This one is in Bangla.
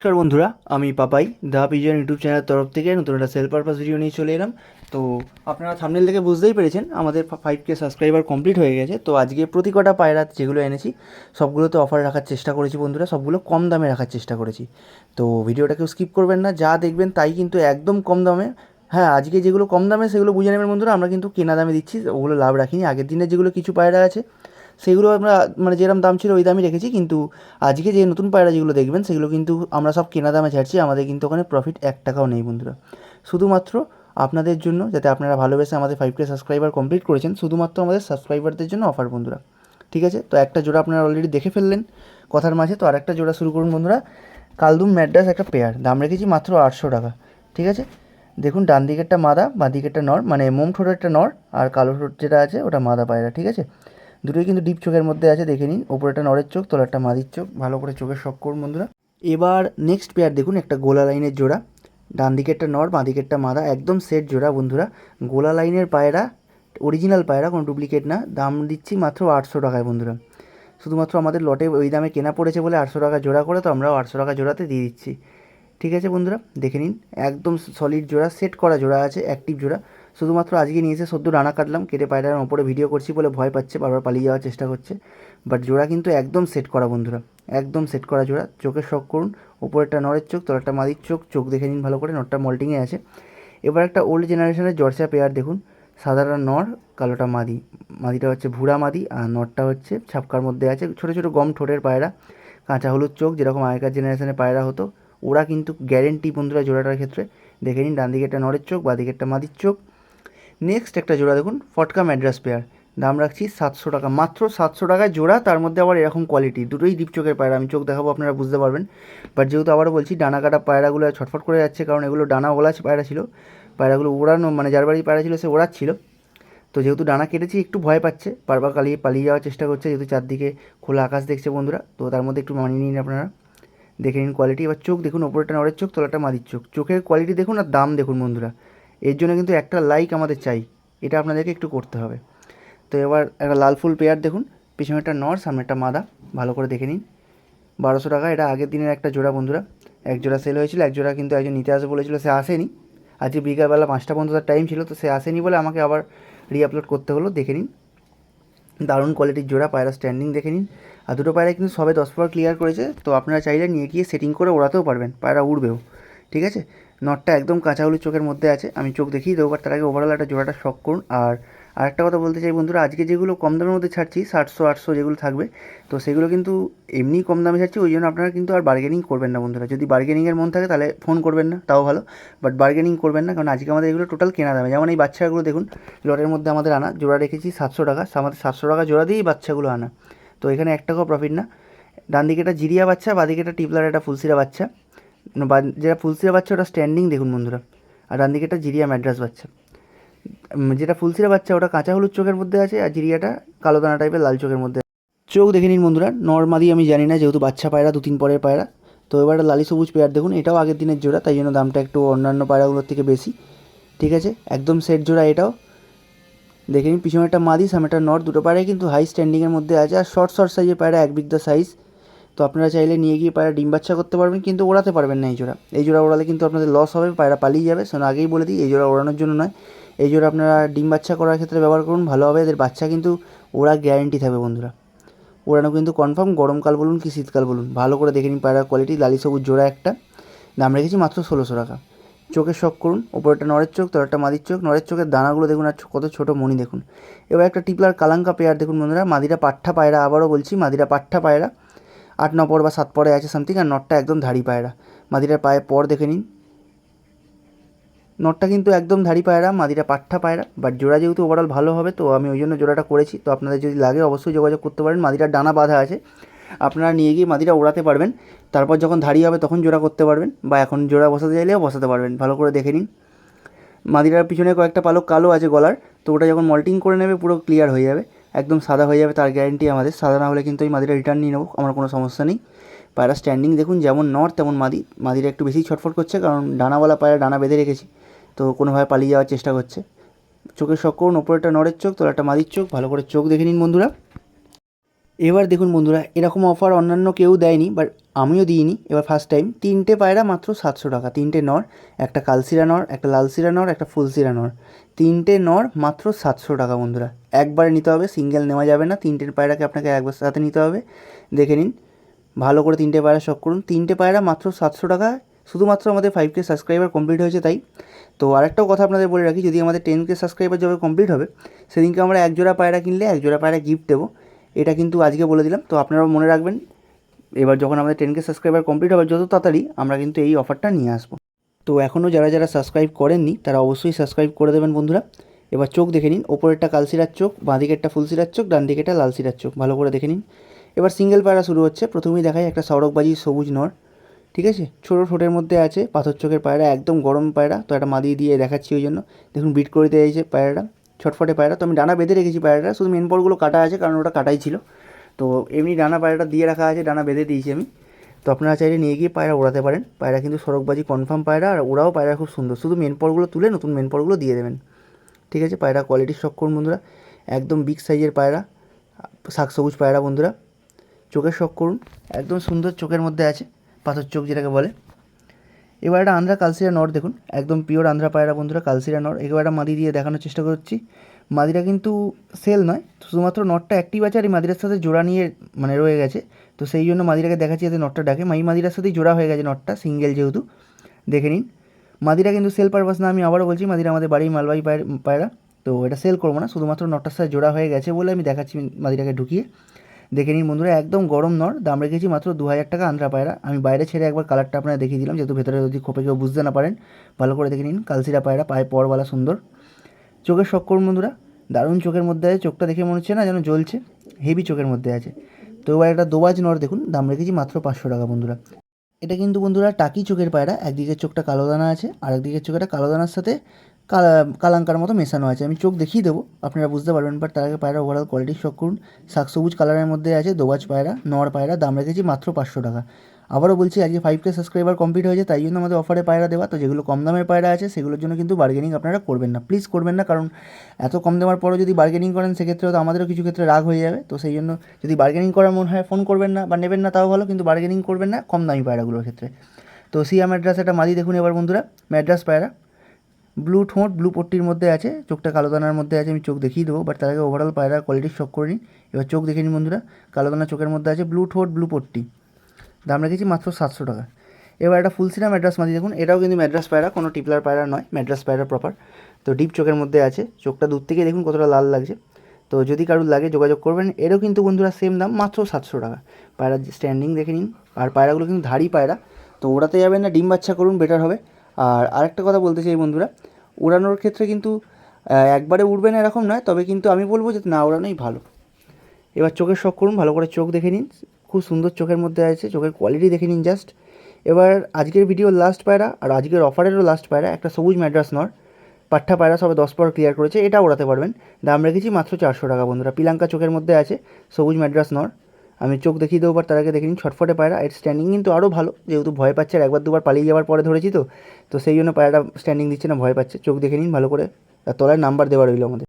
নমস্কার বন্ধুরা, আমি পাপাই দা পিজন ইউটিউব চ্যানেলের তরফ থেকে নতুন একটা সেল পারপাস ভিডিও নিয়ে চলে এলাম। তো আপনারা থামনেল থেকে বুঝতেই পেরেছেন, আমাদের ফাইভ কে সাবস্ক্রাইবার কমপ্লিট হয়ে গেছে। তো আজকে প্রতি কটা পায়রা যেগুলো এনেছি, সবগুলোতে অফার রাখার চেষ্টা করেছি বন্ধুরা, সবগুলো কম দামে রাখার চেষ্টা করেছি। তো ভিডিওটাকেও স্কিপ করবেন না, যা দেখবেন তাই কিন্তু একদম কম দামে। হ্যাঁ আজকে যেগুলো কম দামে সেগুলো বুঝে নেবেন বন্ধুরা, আমরা কিন্তু কেনা দামে দিচ্ছি, ওগুলো লাভ রাখিনি। আগের দিনে যেগুলো কিছু পায়রা আছে সেগুলো আমরা মানে যেরকম দাম ছিল ওই দামই রেখেছি, কিন্তু আজকে যে নতুন পায়রা যেগুলো দেখবেন, সেগুলো কিন্তু আমরা সব কেনা দামে ছাড়ছি, আমাদের কিন্তু ওখানে প্রফিট এক টাকাও নেই বন্ধুরা। শুধুমাত্র আপনাদের জন্য, যাতে আপনারা ভালোবেসে আমাদের ফাইভ কে সাবস্ক্রাইবার কমপ্লিট করেছেন, শুধুমাত্র আমাদের সাবস্ক্রাইবারদের জন্য অফার বন্ধুরা। ঠিক আছে? তো একটা জোড়া আপনারা অলরেডি দেখে ফেললেন, কথার মাঝে। তো আরেকটা জোড়া শুরু করুন বন্ধুরা। কালদুম ম্যাড্রাস একটা পেয়ার দাম রেখেছি মাত্র আটশো টাকা। ঠিক আছে? দেখুন, ডান দিকেরটা মাদা, বাঁ দিকেরটা নর মানে মোম ঠোঁটেরটা নর, আর কালো ঠোঁট যেটা আছে, ওটা মাদা পায়রা। ঠিক আছে? দুটোই কিন্তু ডিপ চোখের মধ্যে আছে, দেখে নিন। ওপরেরটা নরের চোখ, তলারটা মাদির চোখ, ভালো করে চোখের শখ করুন বন্ধুরা। এবার নেক্সট পেয়ার দেখুন, একটা গোলা লাইনের জোড়া। ডান দিকেরটা নর, বাঁ দিকেরটা মাদা, একদম সেট জোড়া বন্ধুরা। গোলা লাইনের পায়রা অরিজিনাল পায়রা, কোনো ডুপ্লিকেট না। দাম দিচ্ছি মাত্র আটশো টাকায় বন্ধুরা। শুধুমাত্র আমাদের লটে ওই দামে কেনা পড়েছে বলে আটশো টাকা জোড়া করে, তো আমরাও আটশো টাকা জোড়াতে দিয়ে দিচ্ছি। ঠিক আছে বন্ধুরা, দেখে নিন। একদম সলিড জোড়া সেট করা জোড়া আছে অ্যাক্টিভ জোড়া। শুধুমাত্র আজকে নিয়ে এসে সদ্য রানা কাটলাম, কেটে পায়রার ওপরে ভিডিও করছি বলে ভয় পাচ্ছে, বারবার পালিয়ে যাওয়ার চেষ্টা করছে। বাট জোড়া কিন্তু একদম সেট করা বন্ধুরা, একদম সেট করা জোড়া। চোখের শখ করুন, ওপরেরটা নরের চোখ, তলারটা মাদির চোখ চোখ দেখে নিন ভালো করে, নটটা মল্টিংয়ে আছে। এবার একটা ওল্ড জেনারেশনের জর্সা পেয়ার দেখুন, সাদাটা নর, কালোটা মাদি। মাদিটা হচ্ছে ভুড়া মাদি, আর নরটা হচ্ছে ছাপকার মধ্যে আছে, ছোটো ছোটো গম ঠোঁটের পায়রা। কাঁচা হলুদ চোখ, যেরকম আগেকার জেনারেশনের পায়রা হতো, ওরা কিন্তু গ্যারেন্টি বন্ধুরা জোড়াটার ক্ষেত্রে। দেখে নিন, ডান দিকেরটা নরের চোখ, বা দিকেরটা মাদির চোখ। নেক্সট একটা জোড়া দেখুন ফটকা ম্যাড্রাস পেয়ার দাম রাখছি সাতশো টাকা, মাত্র সাতশো টাকায় জোড়া, তার মধ্যে আবার এরকম কোয়ালিটি দুটোই ডিপ চোখের পায়রা, আমি চোখ দেখাবো, আপনারা বুঝতে পারবেন। বাট যেহেতু আবারও বলছি ডানা কাটা পায়রাগুলো ছটফট করে যাচ্ছে, কারণ এগুলো ডানা ওলা পায়রা ছিল। পায়রাগুলো ওড়ানো মানে যার বাড়ি পায়রা ছিল, সে ওড়াচ্ছিল। তো যেহেতু ডানা কেটেছি, একটু ভয় পাচ্ছে, বারবার কালিয়ে পালিয়ে যাওয়ার চেষ্টা করছে, যেহেতু চারদিকে খোলা আকাশ দেখছে বন্ধুরা, তো তার মধ্যে একটু মানিয়ে নিন আপনারা। দেখে নিন কোয়ালিটি এবার চোখ দেখুন ওপরেটা নরের চোখ তলাটা মাদির চোখ। চোখের কোয়ালিটি দেখুন আর দাম দেখুন বন্ধুরা। এর জন্য কিন্তু একটা লাইক আমাদের চাই। এটা আপনাদেরকে একটু করতে হবে। তো এবার একটা লাল ফুল পেয়ার দেখুন। পিছনে একটা নর, সামনে একটা মাদা। ভালো করে দেখে নিন। বারোশো টাকা। এটা আগের দিনের একটা জোড়া, বন্ধুরা। এক জোড়া সেল হয়েছিল, এক জোড়া কিন্তু একজন নিতে আসে বলেছিল, সে আসেনি। আজকে বিকালবেলা পাঁচটা পর্যন্ত তার টাইম ছিল, তো সে আসেনি বলে আমাকে আবার রিআপলোড করতে হলো। দেখে নিন। দারুণ কোয়ালিটির জোড়া, পায়রা স্ট্যান্ডিং দেখে নিন। আর দুটো পায়রা কিন্তু সবে দশ পর ক্লিয়ার করেছে। তো আপনারা চাইলে নিয়ে গিয়ে সেটিং করে ওড়াতেও পারবেন। পায়রা উড়বেও। ঠিক আছে? নটটা একদম কাঁচা হলুদ চোখের মধ্যে আছে, আমি চোখ দেখিয়ে দেবো বাট তার আগে ওভারঅল একটা জোড়াটা শখ করুন। আর আরেকটা কথা বলতে চাই বন্ধুরা, আজকে যেগুলো কম দামের মধ্যে ছাড়ছি, সাতশো, আটশো যেগুলো থাকবে, তো সেগুলো কিন্তু এমনি কম দামে ছাড়ছি, ওই জন্য আপনারা কিন্তু আর বার্গেনিং করবেন না বন্ধুরা। যদি বার্গেনিংয়ের মন থাকে তাহলে ফোন করবেন না, তাও ভালো বাট বার্গেনিং করবেন না, কারণ আজকে আমাদের এগুলো টোটাল কেনা দামে। যেমন এই বাচ্চাগুলো দেখুন, লটের মধ্যে আমাদের আনা, জোড়া রেখেছি সাতশো টাকা আমাদের সাতশো টাকা জোড়া দিয়েই বাচ্চাগুলো আনা। তো এখানে এক টাকাও প্রফিট না। ডান দিকে একটা জিরিয়া বাচ্চা বা দিকে একটা টিপলার, একটা ফুলসিরা বাচ্চা। যেটা ফুলসিরা বাচ্চা, ওটা স্ট্যান্ডিং দেখুন বন্ধুরা। আর ডান দিকে একটা জিরিয়া ম্যাড্রাস বাচ্চা। যেটা ফুলসিরা বাচ্চা, ওটা কাঁচা হলুদ চোখের মধ্যে আছে, আর জিরিয়াটা কালো দানা টাইপের লাল চোখের মধ্যে চোখ দেখে নিন বন্ধুরা নর্মাদি আমি জানি না, যেহেতু বাচ্চা পায়রা দু তিন পরের পায়রা। তো এবার লালি সবুজ পেয়ার দেখুন, এটাও আগের দিনের জোড়া, তাই জন্য দামটা একটু অন্যান্য পায়রাগুলোর থেকে বেশি। ঠিক আছে? একদম সেট জোড়া এটাও। দেখে নিন, পিছনে একটা মাদি একটা নর, দুটো পায়রাই কিন্তু হাই স্ট্যান্ডিংয়ের মধ্যে আছে, আর শর্ট শর্ট সাইজের পায়রা, এক বিঘা সাইজ তো আপনারা চাইলে নিয়ে গিয়ে পায়রা ডিম বাচ্চা করতে পারবেন, কিন্তু ওড়াতে পারবেন না এই জোড়া। এই জোড়া ওড়ালে কিন্তু আপনাদের লস হবে, পায়রা পালিয়ে যাবে। সেজন্য আগেই বলে দিই, এই জোড়া ওড়ানোর জন্য নয়। এই জোড়া আপনারা ডিম বাচ্চা করার ক্ষেত্রে ব্যবহার করুন, ভালো হবে। এদের বাচ্চা কিন্তু ওরা গ্যারেন্টি থাকবে বন্ধুরা। ওড়ানো কিন্তু কনফার্ম গরমকাল বলুন কি শীতকাল বলুন। ভালো করে দেখে নিন পায়রার কোয়ালিটি লালি সবুজ জোড়া একটা। দাম রেখেছি মাত্র ষোলোশো টাকা। চোখের শখ করুন ওপরটা নরের চোখ, তলারটা মাদির চোখ। নরের চোখের দানাগুলো দেখুন আর কত ছোটো মণি দেখুন। এবার একটা টিপলার কালাঙ্কা পেয়ার দেখুন বন্ধুরা। মাদিরা পাঠ্ঠা পায়রা আবারও বলছি, মাদিরা পাঠ্ঠা পায়রা। আট, ন পর বা সাত পরে আছে সামথিং আর নটটা একদম ধাড়ি পায়রা। মাদিরার পায়ে পর দেখে নিন। নটটা কিন্তু একদম ধাড়ি পায়রা, মাদিরা পাঠ্ঠা পায়রা বাট জোড়া যেহেতু ওভারঅল ভালো হবে, তো আমি ওই জন্য জোড়াটা করেছি। তো আপনাদের যদি লাগে অবশ্যই যোগাযোগ করতে পারেন। মাদিরার ডানা বাঁধা আছে। আপনারা নিয়ে গিয়ে মাদিরা ওড়াতে পারবেন। তারপর যখন ধাড়ি হবে তখন জোড়া করতে পারবেন, বা এখন জোড়া বসাতে চাইলেও বসাতে পারবেন। ভালো করে দেখে নিন। মাদিরার পিছনে কয়েকটা পালক কালো আছে গলার, তো ওটা যখন মল্টিং করে নেবে, পুরো ক্লিয়ার হয়ে যাবে। একদম সাদা হয়ে যাবে, তার গ্যারেন্টি আমাদের। সাদা না হলে কিন্তু এই মাদিরা রিটার্ন নিয়ে নেব, আমার কোনো সমস্যা নেই। পায়রা স্ট্যান্ডিং দেখুন যেমন নর তেমন মাদি। মাদিরা একটু বেশি ছটফট করছে, কারণ ডানাওয়ালা পায়রা ডানা বেঁধে রেখেছি, তো কোনোভাবে পালিয়ে যাওয়ার চেষ্টা করছে। চোখের শখ করুন ওপরে একটা নরের চোখ তোর একটা মাদির চোখ, ভালো করে চোখ দেখে নিন বন্ধুরা। এবার দেখুন বন্ধুরা, এরকম অফার অন্যান্য কেউ দেয়নি বাট আমিও দিইনি। এবার ফার্স্ট টাইম তিনটে পায়রা মাত্র সাতশো টাকা। তিনটে নর, একটা কালসিরা নর, একটা লালসিরা নর, একটা ফুলসিরা নর। তিনটে নর মাত্র সাতশো টাকা বন্ধুরা। একবারে নিতে হবে সিঙ্গেল নেওয়া যাবে না তিনটে পায়রাকে আপনাকে একবার সাথে নিতে হবে। দেখে নিন, ভালো করে তিনটে পায়রা শখ করুন। তিনটে পায়রা মাত্র সাতশো টাকা, শুধুমাত্র আমাদের ফাইভ কে সাবস্ক্রাইবার কমপ্লিট হয়েছে তাই। তো আরেকটাও কথা আপনাদের বলে রাখি, যদি আমাদের টেন কে সাবস্ক্রাইবার যবে কমপ্লিট হবে, সেদিনকে আমরা এক জোড়া পায়রা কিনলে এক জোড়া পায়রা গিফট দেবো। এটা কিন্তু আজকে বলে দিলাম। তো আপনারাও মনে রাখবেন, এবার যখন আমাদের টেন কে সাবস্ক্রাইবার কমপ্লিট হবে, যত তাড়াতাড়ি আমরা কিন্তু এই অফারটা নিয়ে আসব। তো এখনও যারা যারা সাবস্ক্রাইব করেননি, তারা অবশ্যই সাবস্ক্রাইব করে দেবেন বন্ধুরা। এবার চোখ দেখে নিন, ওপরেরটা কালসিরার চোখ বাঁ দিকেরটা ফুলসিরার চোখ ডান দিকেরটা লালসিরার চোখ। ভালো করে দেখে নিন। এবার সিঙ্গেল পায়রা শুরু হচ্ছে। প্রথমেই দেখায় একটা সড়কবাজি সবুজ নর, ঠিক আছে? ছোটো ঠোঁটের মধ্যে আছে, পাথর চোখের পায়রা, একদম গরম পায়রা। তো একটা মাদি দিয়ে দেখাচ্ছি ওই জন্য। দেখুন, বিট করে দিয়ে যাচ্ছে পায়রাটা। ছটফটে পায়রা। তো আমি ডানা বেঁধে রেখেছি পায়রাটা, শুধু মেন পরগুলো কাটা আছে, কারণ ওটা কাটাই ছিল। তো এমনি ডানা পায়রাটা দিয়ে রাখা আছে, ডানা বেঁধে দিয়েছি আমি। তো আপনারা চাইলে নিয়ে গিয়ে পায়রা ওড়াতে পারেন। পায়রা কিন্তু সড়কবাজি কনফার্ম পায়রা, আর ওরাও পায়রা খুব সুন্দর। শুধু মেন পরগুলো তুলে নতুন মেন পরগুলো দিয়ে দেবেন। ঠিক আছে? পায়রা কোয়ালিটির শখ করুন বন্ধুরা। একদম বিগ সাইজের পায়রা। শাক সবুজ পায়রা বন্ধুরা। চোখের শখ করুন। একদম সুন্দর চোখের মধ্যে আছে, পাথর চোখ যেটাকে বলে। এবার একটা আন্ধ্রা কালসিরা নর দেখুন, একদম পিওর আন্ধ্রা পায়রা বন্ধুরা, কালসিরা নর। এবার একটা মাদি দিয়ে দেখানোর চেষ্টা করছি। মাদিরা কিন্তু সেল নয়, শুধুমাত্র নটটা অ্যাক্টিভ আছে আর এই মাদিরার সাথে জোড়া নিয়ে মানে রয়ে গেছে। তো সেই জন্য মাদিরাকে দেখাচ্ছি যাতে নটটা ডাকে। মাই মাদিরার সাথেই জোড়া হয়ে গেছে নটটা সিঙ্গেল যেহেতু। দেখে নিন। মাদিরা কিন্তু সেল পারপাস না, আমি আবারও বলছি মাদিরা আমাদের বাড়ির মালবাহী পায়রা। তো এটা সেল করব না, শুধুমাত্র নটটার সাথে জোড়া হয়ে গেছে বলে আমি দেখাচ্ছি মাদিরাকে ঢুকিয়ে। দেখে নিন বন্ধুরা, একদম গরম নর। দাম রেখেছি মাত্র দু হাজার টাকা আন্ধ্রা পায়রা। আমি বাইরে ছেড়ে একবার কালারটা আপনারা দেখিয়ে দিলাম, যেহেতু ভেতরে যদি খোপে কেউ বুঝতে না পারেন। ভালো করে দেখে নিন কালসিরা পায়রা, পায়ে পরওয়ালা সুন্দর। চোখের শখ করুন বন্ধুরা, দারুণ চোখের মধ্যে আছে, চোখটা দেখে মনে হচ্ছে না যেন জ্বলছে হেভি চোখের মধ্যে আছে। তো এবার একটা দোবাজ নর দেখুন, দাম রেখেছি মাত্র পাঁচশো টাকা বন্ধুরা। এটা কিন্তু বন্ধুরা টাকি চোখের পায়রা, একদিকের চোখটা কালো দানা আছে আর একদিকের চোখটা কালো দানার সাথে কালা, কালাঙ্কার মতো মেশানো আছে। আমি চোখ দেখিয়ে দেবো, আপনারা বুঝতে পারবেন বাট তার আগে পায়রা ওভারঅল কোয়ালিটি শখ করুন। শাক সবুজ কালারের মধ্যে আছে, দোবাজ পায়রা নর পায়রা, দাম রেখেছি মাত্র পাঁচশো টাকা। আবারও বলছি, আজকে ফাইভ কে সাবস্ক্রাইবার কমপ্লিট হয়েছে, তাই জন্য আমাদের অফারে পায়রা দেওয়া। তো যেগুলো কম দামের পায়রা আছে, সেগুলোর জন্য কিন্তু বার্গেনিং আপনারা করবেন না। প্লিজ করবেন না, কারণ এত কম দেওয়ার পরও যদি বার্গেনিং করেন সেক্ষেত্রে তো আমাদেরও কিছু ক্ষেত্রে রাগ হয়ে যাবে। তো সেই জন্য যদি বার্গেনিং করার মনে হয় ফোন করবেন না বা নেবেন না, তাও ভালো, কিন্তু বার্গেনিং করবেন না কম দামি পায়রাগুলোর ক্ষেত্রে। তো সিয়া ম্যাড্রাস একটা মাদি দেখুন এবার বন্ধুরা ম্যাড্রাস পায়রা। ব্লু ঠোঁট, ব্লু পট্টির মধ্যে আছে, চোখটা কালো দানার মধ্যে আছে, আমি চোখ দেখিয়ে দেবো বাট তার আগে ওভারঅল পায়রা কোয়ালিটির শখ করে নিন। এবার চোখ দেখে নিন বন্ধুরা, কালো দানা চোখের মধ্যে আছে, ব্লু ঠোঁট, ব্লু পট্টি। দাম রেখেছি মাত্র সাতশো টাকা। এবার একটা ফুলসিনা ম্যাড্রাস মাদি দেখুন, এটাও কিন্তু ম্যাড্রাস পায়রা, কোনো টিপলার পায়রা নয় ম্যাড্রাস পায়রা প্রপার তো ডিপ চোখের মধ্যে আছে, চোখটা দূর থেকে দেখুন কতটা লাল লাগছে। তো যদি কারোর লাগে যোগাযোগ করবেন, এরও কিন্তু বন্ধুরা সেম দাম, মাত্র সাতশো টাকা। পায়রার স্ট্যান্ডিং দেখে নিন, আর পায়রাগুলো কিন্তু ধাড়ি পায়রা, তো ওড়াতে যাবেন না, ডিম বাচ্চা করুন বেটার হবে। আর আরেকটা কথা বলতে চাই বন্ধুরা, উড়ানোর ক্ষেত্রে কিন্তু একবারে উড়বে না এরকম নয়, তবে কিন্তু আমি বলব যে না, উড়ানোই ভালো। এবার চোখের শখ করুন, ভালো করে চোখ দেখে নিন, খুব সুন্দর চোখের মধ্যে আছে, চোখের কোয়ালিটি দেখে নিন জাস্ট এবার আজকের ভিডিওর লাস্ট পায়রা, আর আজকের অফারেরও লাস্ট পায়রা, একটা সবুজ ম্যাড্রাস নর পাঠ্টা পায়রা সবে দশ পর ক্লিয়ার করেছে, এটা ওড়াতে পারবেন। দাম রেখেছি মাত্র চারশো টাকা বন্ধুরা, পিলাঙ্কা চোখের মধ্যে আছে, সবুজ ম্যাড্রাস নর। আমি চোখ দেখিয়ে দেবো তার আগে দেখিনি। ছটফটে পায়রা, এর স্ট্যান্ডিং কিন্তু আরও ভালো। যেহেতু ভয় পাচ্ছে, আর একবার দুবার পালিয়ে যাওয়ার পরে ধরেছি তো তো সেই জন্য পায়রাটা স্ট্যান্ডিং দিচ্ছে না, ভয় পাচ্ছে। চোখ দেখে নিন ভালো করে। আর তলায় নাম্বার দেওয়া রইল আমাদের।